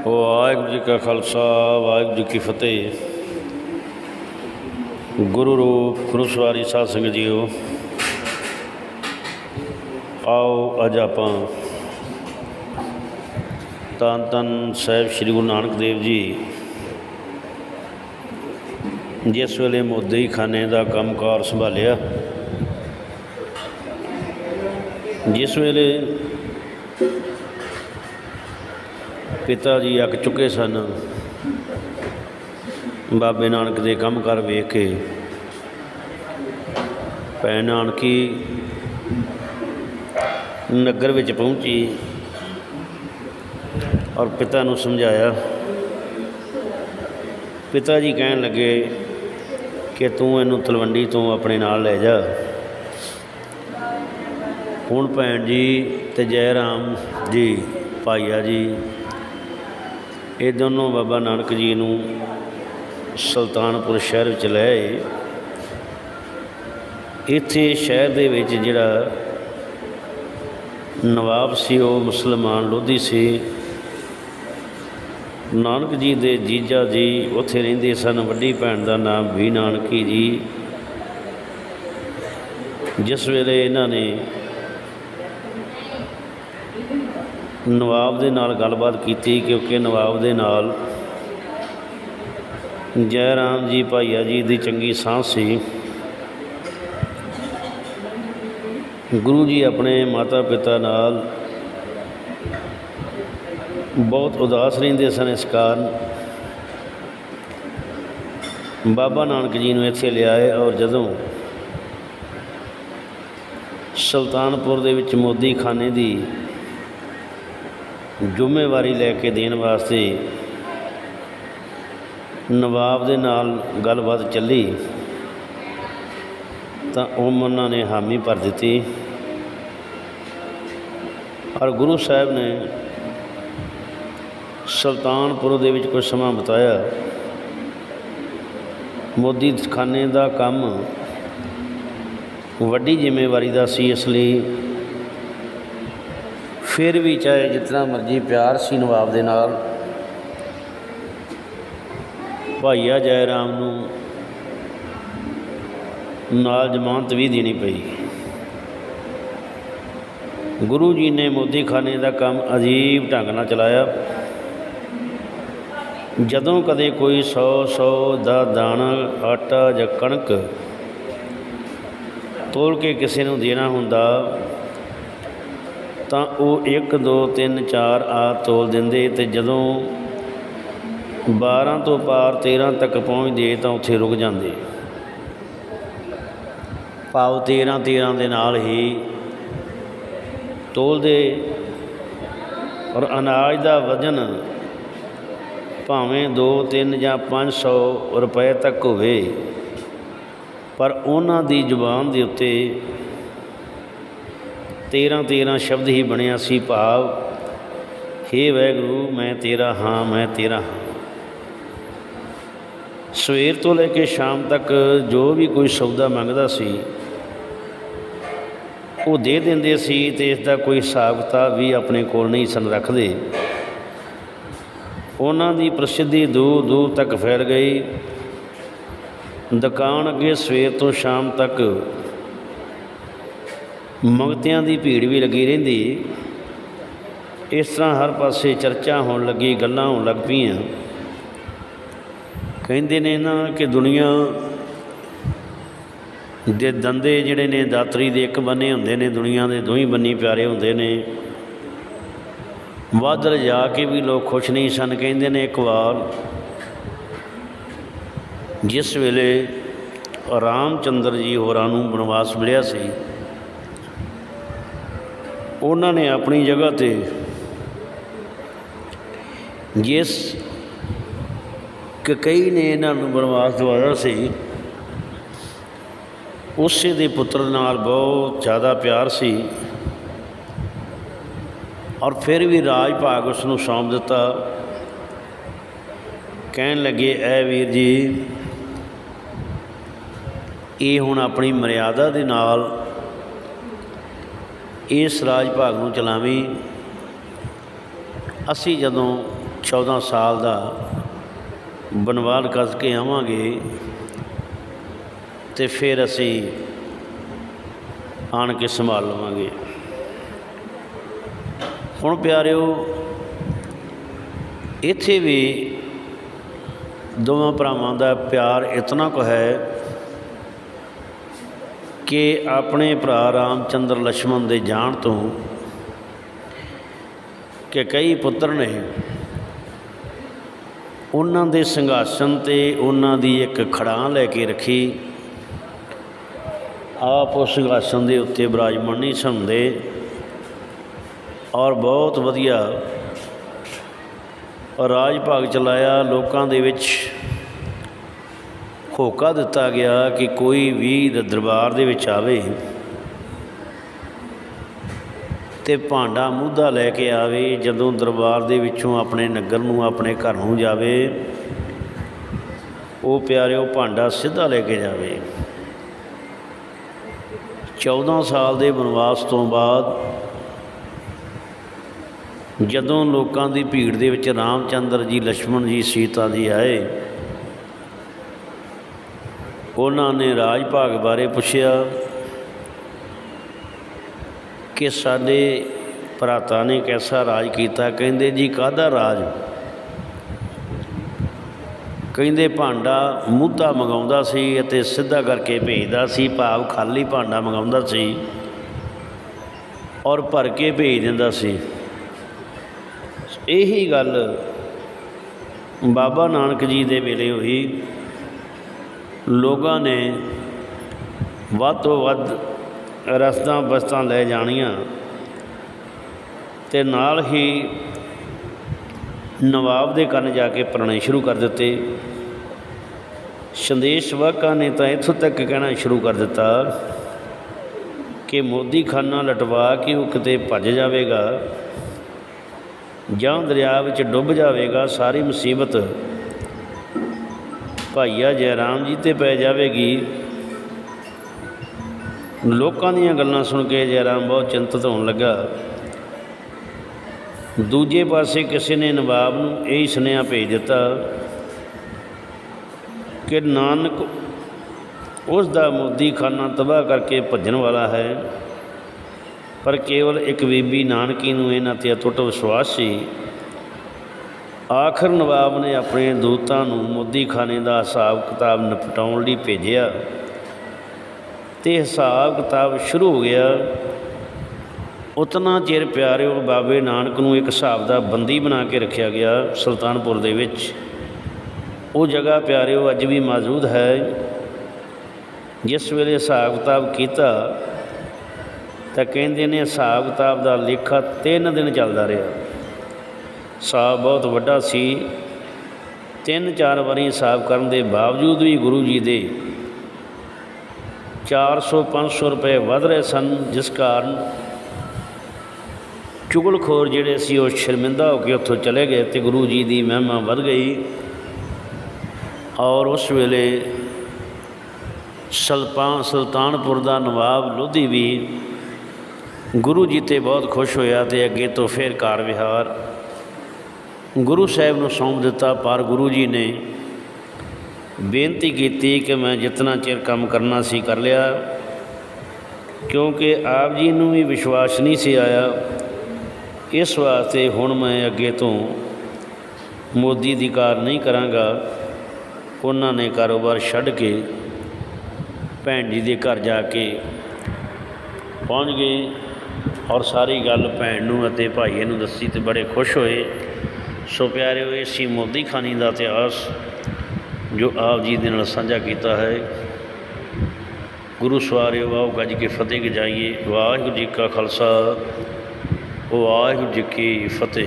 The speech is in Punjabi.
ਵਾਹਿਗੁਰੂ ਜੀ ਕਾ ਖਾਲਸਾ, ਵਾਹਿਗੁਰੂ ਜੀ ਕੀ ਫਤਿਹ। ਗੁਰੂ ਰੂਪ ਗੁਰੂ ਸਵਾਰੀ ਸਾਧ ਸੰਗਤ ਜੀਓ, ਆਓ ਅੱਜ ਆਪਾਂ ਤਨ ਤਨ ਸਾਹਿਬ ਸ੍ਰੀ ਗੁਰੂ ਨਾਨਕ ਦੇਵ ਜੀ, ਜਿਸ ਵੇਲੇ ਮੋਦੀ ਖਾਨੇ ਦਾ ਕੰਮਕਾਰ ਸੰਭਾਲਿਆ, ਜਿਸ ਵੇਲੇ ਪਿਤਾ ਜੀ ਅੱਕ ਚੁੱਕੇ ਸਨ। ਬਾਬੇ ਨਾਨਕ ਦੇ ਕੰਮ ਕਰ ਵੇਖ ਕੇ ਭੈਣ ਨਾਨਕੀ ਨਗਰ ਵਿੱਚ ਪਹੁੰਚੀ ਔਰ ਪਿਤਾ ਨੂੰ ਸਮਝਾਇਆ। ਪਿਤਾ ਜੀ ਕਹਿਣ ਲੱਗੇ ਕਿ ਤੂੰ ਇਹਨੂੰ ਤਲਵੰਡੀ ਤੋਂ ਆਪਣੇ ਨਾਲ ਲੈ ਜਾ। ਹੁਣ ਭੈਣ ਜੀ ਤੇ ਜੈ ਰਾਮ ਜੀ, ਭਾਈਆ ਜੀ ਇਹ ਦੋਨੋਂ ਬਾਬਾ ਨਾਨਕ ਜੀ ਨੂੰ ਸੁਲਤਾਨਪੁਰ ਸ਼ਹਿਰ ਵਿੱਚ ਲੈ ਆਏ। ਇੱਥੇ ਸ਼ਹਿਰ ਦੇ ਵਿੱਚ ਜਿਹੜਾ ਨਵਾਬ ਸੀ, ਉਹ ਮੁਸਲਮਾਨ ਲੋਧੀ ਸੀ। ਨਾਨਕ ਜੀ ਦੇ ਜੀਜਾ ਜੀ ਉੱਥੇ ਰਹਿੰਦੇ ਸਨ। ਵੱਡੀ ਭੈਣ ਦਾ ਨਾਮ ਵੀ ਨਾਨਕੀ ਜੀ। ਜਿਸ ਵੇਲੇ ਇਹਨਾਂ ਨੇ ਨਵਾਬ ਦੇ ਨਾਲ ਗੱਲਬਾਤ ਕੀਤੀ ਕਿਉਂਕਿ ਨਵਾਬ ਦੇ ਨਾਲ ਜੈ ਰਾਮ ਜੀ ਭਾਈਆ ਜੀ ਦੀ ਚੰਗੀ ਸਾਂਝ ਸੀ। ਗੁਰੂ ਜੀ ਆਪਣੇ ਮਾਤਾ ਪਿਤਾ ਨਾਲ ਬਹੁਤ ਉਦਾਸ ਰਹਿੰਦੇ ਸਨ ਇਸ ਕਾਰਨ। ਬਾਬਾ ਨਾਨਕ ਜੀ ਨੂੰ ਇੱਥੇ ਲਿਆਏ ਔਰ ਜਦੋਂ ਸੁਲਤਾਨਪੁਰ ਦੇ ਵਿੱਚ ਮੋਦੀ ਖਾਨੇ ਦੀ ਜ਼ਿੰਮੇਵਾਰੀ ਲੈ ਕੇ ਦੇਣ ਵਾਸਤੇ ਨਵਾਬ ਦੇ ਨਾਲ ਗੱਲਬਾਤ ਚੱਲੀ, ਤਾਂ ਉਹ ਉਹਨਾਂ ਨੇ ਹਾਮੀ ਭਰ ਦਿੱਤੀ। ਔਰ ਗੁਰੂ ਸਾਹਿਬ ਨੇ ਸੁਲਤਾਨਪੁਰ ਦੇ ਵਿੱਚ ਕੁਝ ਸਮਾਂ ਬਿਤਾਇਆ। ਮੋਦੀ ਖਾਨੇ ਦਾ ਕੰਮ ਵੱਡੀ ਜ਼ਿੰਮੇਵਾਰੀ ਦਾ ਸੀ, ਇਸ ਲਈ ਫਿਰ ਵੀ ਚਾਹੇ ਜਿਤਨਾ ਮਰਜ਼ੀ ਪਿਆਰ ਸੀ ਨਵਾਬ ਦੇ ਨਾਲ। ਭਾਈਆ ਜੈ ਰਾਮ ਨੂੰ ਨਾਲ ਜ਼ਮਾਨਤ ਵੀ ਦੇਣੀ ਪਈ। ਗੁਰੂ ਜੀ ਨੇ ਮੋਦੀਖਾਨੇ ਦਾ ਕੰਮ ਅਜੀਬ ਢੰਗ ਨਾਲ ਚਲਾਇਆ। ਜਦੋਂ ਕਦੇ ਕੋਈ 100 100 ਦਾ ਦਾਣਾ, ਆਟਾ ਜਾਂ ਕਣਕ ਤੋਲ ਕੇ ਕਿਸੇ ਨੂੰ ਦੇਣਾ ਹੁੰਦਾ ਤਾਂ ਉਹ 1 2 3 4 ਆ ਤੋਲ ਦਿੰਦੇ ਤੇ ਜਦੋਂ 12 ਤੋਂ ਪਾਰ 13 ਤੱਕ ਪਹੁੰਚਦੇ ਤਾਂ ਉੱਥੇ ਰੁਕ ਜਾਂਦੇ। ਭਾਵ 13 13 ਦੇ ਨਾਲ ਹੀ ਤੋਲਦੇ ਔਰ ਅਨਾਜ ਦਾ ਵਜ਼ਨ ਭਾਵੇਂ 2 3 ਜਾਂ 500 ਰੁਪਏ ਤੱਕ ਹੋਵੇ, ਪਰ ਉਹਨਾਂ ਦੀ ਜ਼ੁਬਾਨ ਦੇ ਉੱਤੇ 13 13 ਸ਼ਬਦ ਹੀ ਬਣਿਆ ਸੀ ਭਾਵ, ਹੇ ਵੈਗੁਰੂ, ਮੈਂ ਤੇਰਾ ਹਾਂ, ਮੈਂ ਤੇਰਾ ਹਾਂ। ਸਵੇਰ ਤੋਂ ਲੈ ਕੇ ਸ਼ਾਮ ਤੱਕ ਜੋ ਵੀ ਕੋਈ ਸੌਦਾ ਮੰਗਦਾ ਸੀ, ਉਹ ਦੇ ਦਿੰਦੇ ਸੀ ਤੇ ਇਸ ਦਾ ਕੋਈ ਹਿਸਾਬ ਕਿਤਾਬ ਵੀ ਆਪਣੇ ਕੋਲ ਨਹੀਂ ਸਨ ਰੱਖਦੇ। ਉਹਨਾਂ ਦੀ ਪ੍ਰਸਿੱਧੀ ਦੂਰ ਦੂਰ ਤੱਕ ਫੈਲ ਗਈ। ਦੁਕਾਨ ਅੱਗੇ ਸਵੇਰ ਤੋਂ ਸ਼ਾਮ ਤੱਕ ਮੰਗਤਿਆਂ ਦੀ ਭੀੜ ਵੀ ਲੱਗੀ ਰਹਿੰਦੀ। ਇਸ ਤਰ੍ਹਾਂ ਹਰ ਪਾਸੇ ਚਰਚਾ ਹੋਣ ਲੱਗੀ, ਗੱਲਾਂ ਹੋਣ ਲੱਗ ਪਈਆਂ। ਕਹਿੰਦੇ ਨੇ ਨਾ ਕਿ ਦੁਨੀਆ ਦੇ ਦੰਦੇ ਜਿਹੜੇ ਨੇ, ਦਾਤਰੀ ਦੇ ਇੱਕ ਬੰਨੇ ਹੁੰਦੇ ਨੇ, ਦੁਨੀਆ ਦੇ ਦੋਹੀਂ ਬੰਨੀ ਪਿਆਰੇ ਹੁੰਦੇ ਨੇ। ਵੱਧ ਜਾ ਕੇ ਵੀ ਲੋਕ ਖੁਸ਼ ਨਹੀਂ ਸਨ, ਕਹਿੰਦੇ ਨੇ ਇੱਕ ਵਾਰ ਜਿਸ ਵੇਲੇ ਰਾਮਚੰਦਰ ਜੀ ਹੋਰਾਂ ਨੂੰ ਬਨਵਾਸ ਮਿਲਿਆ ਸੀ ਉਹਨਾਂ ਨੇ ਆਪਣੀ ਜਗ੍ਹਾ ਤੇ ਜਿਸ ਕਿ ਕਈ ਨੇ ਇਹਨਾਂ ਨੂੰ ਬਨਵਾਸ ਦਵਾਇਆ ਸੀ, ਉਸੇ ਦੇ ਪੁੱਤਰ ਨਾਲ ਬਹੁਤ ਜ਼ਿਆਦਾ ਪਿਆਰ ਸੀ ਔਰ ਫਿਰ ਵੀ ਰਾਜ ਭਾਗ ਉਸ ਨੂੰ ਸੌਂਪ ਦਿੱਤਾ। ਕਹਿਣ ਲੱਗੇ, ਐ ਵੀਰ ਜੀ, ਇਹ ਹੁਣ ਆਪਣੀ ਮਰਿਆਦਾ ਦੇ ਨਾਲ ਇਸ ਰਾਜ ਭਾਗ ਨੂੰ ਚਲਾਵੀਂ, ਅਸੀਂ ਜਦੋਂ 14 ਸਾਲ ਦਾ ਬਨਵਾਲ ਕੱਸ ਕੇ ਆਵਾਂਗੇ ਤੇ ਫਿਰ ਅਸੀਂ ਆਣ ਕੇ ਸੰਭਾਲ ਲਵਾਂਗੇ। ਹੁਣ ਪਿਆਰਿਓ, ਇੱਥੇ ਵੀ ਦੋਵਾਂ ਭਰਾਵਾਂ ਦਾ ਪਿਆਰ ਇਤਨਾ ਕੁ ਹੈ ਕਿ ਆਪਣੇ ਭਰਾ ਰਾਮਚੰਦਰ ਲక్ష్మణ ਦੇ ਜਾਣ ਤੋਂ ਕਿ ਕਈ ਪੁੱਤਰ ਨੇ, ਉਹਨਾਂ ਦੇ ਸੰਘਾਸਨ ਤੇ ਉਹਨਾਂ ਦੀ ਇੱਕ ਖੜਾਂ ਲੈ ਕੇ ਰੱਖੀ। ਆਪ ਉਸ ਸੰਘਾਸਨ ਦੇ ਉੱਤੇ ਬਿਰਾਜਮਾਨ ਨਹੀਂ ਸੰਦੇ ਔਰ ਬਹੁਤ ਵਧੀਆ ਰਾਜ ਭਾਗ ਚਲਾਇਆ, ਲੋਕਾਂ ਦੇ ਵਿੱਚ ਹੋਕਾ ਦਿੱਤਾ ਗਿਆ ਕਿ ਕੋਈ ਵੀ ਦਰਬਾਰ ਦੇ ਵਿੱਚ ਆਵੇ ਤੇ ਭਾਂਡਾ ਮੂਧਾ ਲੈ ਕੇ ਆਵੇ, ਜਦੋਂ ਦਰਬਾਰ ਦੇ ਵਿੱਚੋਂ ਆਪਣੇ ਨਗਰ ਨੂੰ, ਆਪਣੇ ਘਰ ਨੂੰ ਜਾਵੇ, ਉਹ ਪਿਆਰੇ ਉਹ ਭਾਂਡਾ ਸਿੱਧਾ ਲੈ ਕੇ ਜਾਵੇ। 14 ਸਾਲ ਦੇ ਬਨਵਾਸ ਤੋਂ ਬਾਅਦ ਜਦੋਂ ਲੋਕਾਂ ਦੀ ਭੀੜ ਦੇ ਵਿੱਚ ਰਾਮਚੰਦਰ ਜੀ ਲక్ష్మణ ਜੀ, ਸੀਤਾ ਜੀ ਆਏ ਉਹਨਾਂ ਨੇ ਰਾਜ ਭਾਗ ਬਾਰੇ ਪੁੱਛਿਆ ਕਿ ਸਾਡੇ ਭਰਾਤਾ ਨੇ ਕੈਸਾ ਰਾਜ ਕੀਤਾ? ਕਹਿੰਦੇ, ਜੀ, ਕਾਹਦਾ ਰਾਜ? ਕਹਿੰਦੇ, ਭਾਂਡਾ ਮੁੱਦਾ ਮੰਗਾਉਂਦਾ ਸੀ ਅਤੇ ਸਿੱਧਾ ਕਰਕੇ ਭੇਜਦਾ ਸੀ। ਭਾਵ ਖਾਲੀ ਭਾਂਡਾ ਮੰਗਾਉਂਦਾ ਸੀ ਔਰ ਭਰ ਕੇ ਭੇਜ ਦਿੰਦਾ ਸੀ। ਇਹੀ ਗੱਲ ਬਾਬਾ ਨਾਨਕ ਜੀ ਦੇ ਵੇਲੇ ਹੋਈ। ਲੋਕਾਂ ਨੇ ਵੱਧ ਤੋਂ ਵੱਧ ਰਸਦਾਂ ਬਸਤਾਂ ਲੈ ਜਾਣੀਆਂ ਤੇ ਨਾਲ ਹੀ ਨਵਾਬ ਦੇ ਕੰਨ ਜਾ ਕੇ ਪਰਣੇ ਸ਼ੁਰੂ ਕਰ ਦਿੱਤੇ। ਸੰਦੇਸ਼ ਵਾਹਕਾਂ ਨੇ ਤਾਂ ਇੱਥੋਂ ਤੱਕ ਕਹਿਣਾ ਸ਼ੁਰੂ ਕਰ ਦਿੱਤਾ ਕਿ ਮੋਦੀ ਖਾਨਾ ਲਟਵਾ ਕੇ ਉਹ ਕਿਤੇ ਭੱਜ ਜਾਵੇਗਾ ਜਾਂ ਦਰਿਆ ਵਿੱਚ ਡੁੱਬ ਜਾਵੇਗਾ, ਸਾਰੀ ਮੁਸੀਬਤ ਭਾਈਆ ਜੈਰਾਮ ਜੀ ਤੇ ਪੈ ਜਾਵੇਗੀ। ਲੋਕਾਂ ਦੀਆਂ ਗੱਲਾਂ ਸੁਣ ਕੇ ਜੈਰਾਮ ਬਹੁਤ ਚਿੰਤਤ ਹੋਣ ਲੱਗਾ। ਦੂਜੇ ਪਾਸੇ ਕਿਸੇ ਨੇ ਨਵਾਬ ਨੂੰ ਇਹ ਸੁਨੇਹਾ ਭੇਜ ਦਿੱਤਾ ਕਿ ਨਾਨਕ ਉਸ ਦਾ ਮੋਦੀ ਖਾਨਾ ਤਬਾਹ ਕਰਕੇ ਭੱਜਣ ਵਾਲਾ ਹੈ, ਪਰ ਕੇਵਲ ਇੱਕ ਬੀਬੀ ਨਾਨਕੀ ਨੂੰ ਇਹਨਾਂ ਤੇ ਅਟੁੱਟ ਵਿਸ਼ਵਾਸ ਸੀ। ਆਖਰ ਨਵਾਬ ਨੇ ਆਪਣੇ ਦੂਤਾਂ ਨੂੰ ਮੋਦੀਖਾਨੇ ਦਾ ਹਿਸਾਬ ਕਿਤਾਬ ਨਿਪਟਾਉਣ ਲਈ ਭੇਜਿਆ ਤੇ ਹਿਸਾਬ ਕਿਤਾਬ ਸ਼ੁਰੂ ਹੋ ਗਿਆ। ਉਤਨਾ ਚਿਰ ਪਿਆਰਿਓ ਬਾਬੇ ਨਾਨਕ ਨੂੰ ਇੱਕ ਹਿਸਾਬ ਦਾ ਬੰਦੀ ਬਣਾ ਕੇ ਰੱਖਿਆ ਗਿਆ ਸੁਲਤਾਨਪੁਰ ਦੇ ਵਿੱਚ। ਉਹ ਜਗ੍ਹਾ ਪਿਆਰਿਓ ਅੱਜ ਵੀ ਮੌਜੂਦ ਹੈ। ਜਿਸ ਵੇਲੇ ਹਿਸਾਬ ਕਿਤਾਬ ਕੀਤਾ ਤਾਂ ਕਹਿੰਦੇ ਨੇ ਹਿਸਾਬ ਕਿਤਾਬ ਦਾ ਲੇਖਾ ਤਿੰਨ ਦਿਨ ਚੱਲਦਾ ਰਿਹਾ। ਹਿਸਾਬ ਬਹੁਤ ਵੱਡਾ ਸੀ। ਤਿੰਨ ਚਾਰ ਵਾਰੀ ਹਿਸਾਬ ਕਰਨ ਦੇ ਬਾਵਜੂਦ ਵੀ ਗੁਰੂ ਜੀ ਦੇ 400 500 ਰੁਪਏ ਵਧ ਰਹੇ ਸਨ, ਜਿਸ ਕਾਰਨ ਚੁਗਲਖੋਰ ਜਿਹੜੇ ਸੀ, ਉਹ ਸ਼ਰਮਿੰਦਾ ਹੋ ਕੇ ਉੱਥੋਂ ਚਲੇ ਗਏ ਤੇ ਗੁਰੂ ਜੀ ਦੀ ਮਹਿਮਾ ਵਧ ਗਈ। ਔਰ ਉਸ ਵੇਲੇ ਸਲਪਾਨ ਸੁਲਤਾਨਪੁਰ ਦਾ ਨਵਾਬ ਲੋਧੀ ਵੀ ਗੁਰੂ ਜੀ ਤੇ ਬਹੁਤ ਖੁਸ਼ ਹੋਇਆ ਤੇ ਅੱਗੇ ਤੋਂ ਫਿਰ ਕਾਰ ਵਿਹਾਰ ਗੁਰੂ ਸਾਹਿਬ ਨੂੰ ਸੌਂਪ ਦਿੱਤਾ, ਪਰ ਗੁਰੂ ਜੀ ਨੇ ਬੇਨਤੀ ਕੀਤੀ ਕਿ ਮੈਂ ਜਿੰਨਾ ਚਿਰ ਕੰਮ ਕਰਨਾ ਸੀ ਕਰ ਲਿਆ, ਕਿਉਂਕਿ ਆਪ ਜੀ ਨੂੰ ਵੀ ਵਿਸ਼ਵਾਸ ਨਹੀਂ ਸੀ ਆਇਆ। ਇਸ ਵਾਸਤੇ ਹੁਣ ਮੈਂ ਅੱਗੇ ਤੋਂ ਮੋਦੀ ਦੀ ਕਾਰ ਨਹੀਂ ਕਰਾਂਗਾ। ਉਹਨਾਂ ਨੇ ਕਾਰੋਬਾਰ ਛੱਡ ਕੇ ਭੈਣ ਜੀ ਦੇ ਘਰ ਜਾ ਕੇ ਪਹੁੰਚ ਗਏ ਔਰ ਸਾਰੀ ਗੱਲ ਭੈਣ ਨੂੰ ਅਤੇ ਭਾਈਏ ਨੂੰ ਦੱਸੀ ਤੇ ਬੜੇ ਖੁਸ਼ ਹੋਏ। ਸੋ ਪਿਆਰਿਓ, ਇਹ ਸੀ ਮੋਦੀ ਖਾਨੀ ਦਾ ਇਤਿਹਾਸ, ਜੋ ਆਪ ਜੀ ਦੇ ਨਾਲ ਸਾਂਝਾ ਕੀਤਾ ਹੈ। ਗੁਰੂ ਸਵਾਰਿਓ, ਆਓ ਗੱਜ ਕੇ ਫਤਿਹ ਗਜਾਈਏ। ਵਾਹਿਗੁਰੂ ਜੀ ਕਾ ਖਾਲਸਾ, ਵਾਹਿਗੁਰੂ ਜੀ ਕੀ ਫਤਿਹ।